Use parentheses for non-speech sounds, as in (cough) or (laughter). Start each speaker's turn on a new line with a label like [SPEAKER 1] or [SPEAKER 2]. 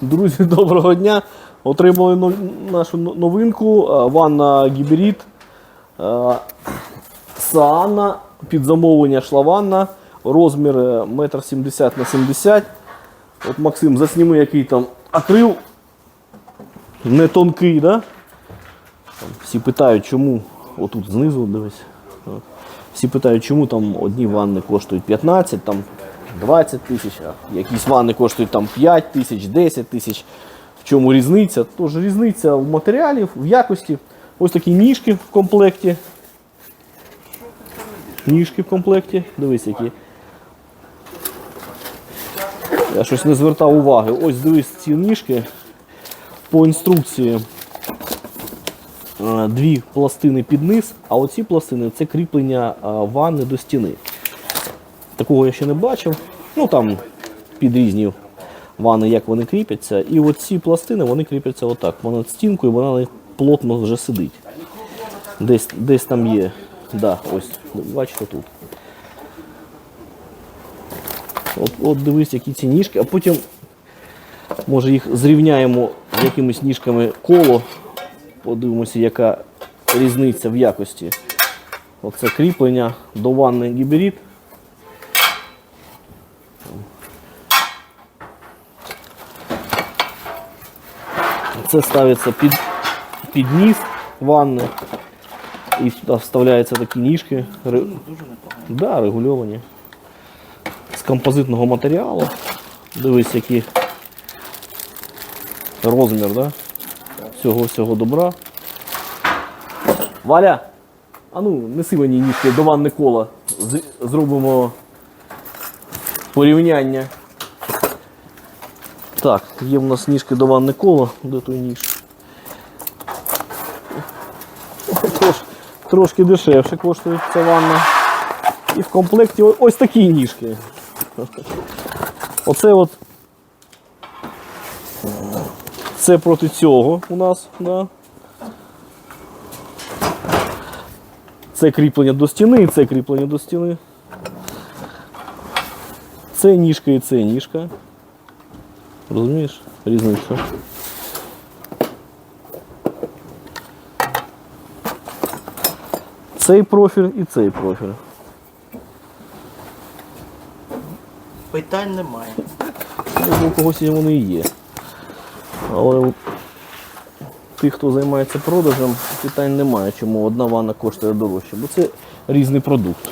[SPEAKER 1] Друзі, (laughs) доброго дня. Отримали нашу новинку. е, Ванна гібрид. е, Саана. Під замовлення йшла ванна. Розмір е, 1,70 на 70 От Максим, засніми, який там акрил. Не тонкий, да? Там всі питають, чому. Отут знизу дивись. Всі питають, чому там одні ванни коштують 15, там 20 тисяч, а якісь ванни коштують там 5 тисяч, 10 тисяч. В чому різниця? Тож різниця в матеріалі, в якості. Ось такі ніжки в комплекті. Ніжки в комплекті. Дивись, які. Я щось не звертав уваги. Ось дивись ці ніжки. По інструкції е, дві пластини під низ, а оці пластини це кріплення е, ванни до стіни. Такого я ще не бачив. Ну там під різні ванни, як вони кріпяться. І оці пластини вони кріпляться отак. Вона стінкою, вона плотно вже сидить. Десь, десь там є. Да, ось, бачите тут. От, от дивись, які ці ніжки, а потім може їх зрівняємо з якимись ніжками коло. Подивимося, яка різниця в якості. Оце кріплення до ванни гібрид. Це ставиться під, під ніс ванни. І сюди вставляються такі ніжки. Ре- Да, регульовані. З композитного матеріалу. Дивись, який розмір, да? Всього всього добра. Валя, а ну, неси мені ніжки до ванни кола. Зробимо порівняння. Так, є в нас ніжки до ванни кола. Де той ніж? Трош, трошки дешевше коштує ця ванна. І в комплекті ось такі ніжки. Оце от. Це проти цього у нас, да. Це кріплення до стіни, це кріплення до стіни. Це ніжка і це ніжка. Розумієш? Різниця. Цей профіль і цей профіль.
[SPEAKER 2] Питань немає.
[SPEAKER 1] У когось вони і є. Але тих, хто займається продажем, питань немає, чому одна ванна коштує дорожче, бо це різний продукт.